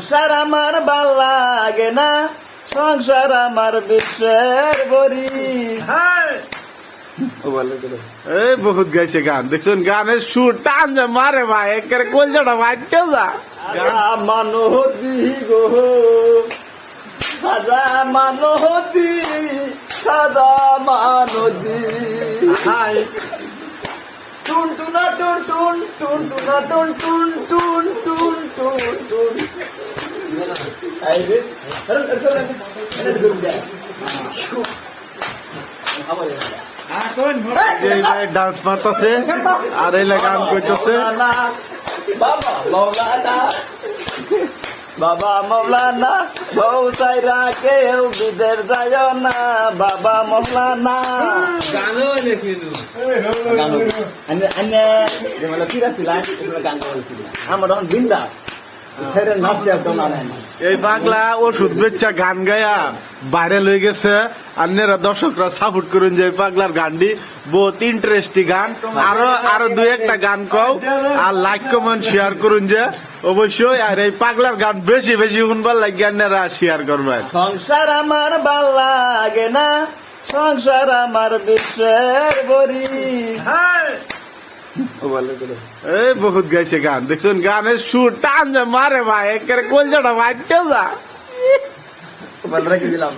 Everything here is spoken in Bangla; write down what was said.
সংসার আমার ভালো লাগে না। সংসার আমার বিশ্বের বরি এই বহুত গাইছে গান। দেখছুন গানের সুর টান যে মারে ভাই একের কলজাটা মারতেও যা। মানহতি গো। সাজা মানহতি সাজা মানহতি। হাই। টুন টুনা টুন টুন টুন টুনা টুন টুন টুন টুন টুন ডান্স মারতাছে আর এই গান মৌলানা বাবা মৌলানা বউ সাইরা কেউ বিদের যায় না বাবা মৌলানা গানো আনে আনে যেমন ফিরা ছিল আমার বিন্দা ছেড়ে নাচছে একদম আনে এই পাগলা ওষুধ বেচ্চা গান গায়া বাইরে হয়ে গেছে। আপনারা দর্শকরা সাপোর্ট করুন যে পাগলার গানটি। বহুত ইন্টারেস্টিং গান। আরও আরও দুই একটা গান কও। আর লাইক কমেন্ট শেয়ার করুন যে। অবশ্যই আর এই পাগলার গান বেশি বেশি শুনবার লাগে আপনারা শেয়ার করবেন। সংসার আমার ভালো লাগে না। সংসার আমার বিশ্বের বলে দিল এই বহুত গাইছে গান। দেখছেন গানের সুর টান যে মারে ভাই একের কলজাটা মারতে যা। দিলাম।